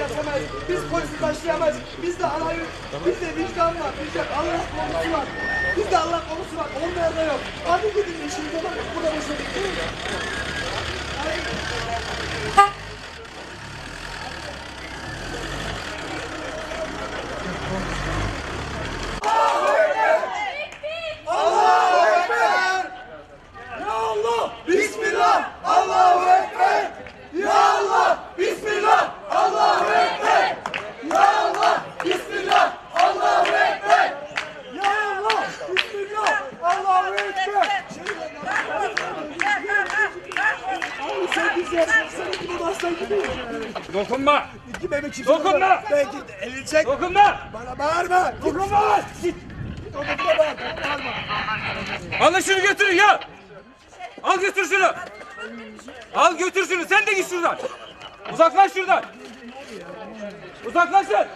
yaşamayız. Biz polis başlayamayız. Bizde anayı, bizde vicdan var. Bizde Allah konusu var. Bizde Allah konusu var. Onlar da yok. Hadi gidin işinize bakın. Burada boşuna Allahu Abi sen güzel, sen gibi bastan gibi. Dokunma! Kime bir çift Dokunma! Belki elini çek. Dokunma! Bana bağırma. Dokunma. Git. Dokuna bağır. Bağırma. Alın şunu götürün ya! Al götür şunu! Al götür şunu sen de git şuradan! Uzaklaş şuradan! Uzaklaşın!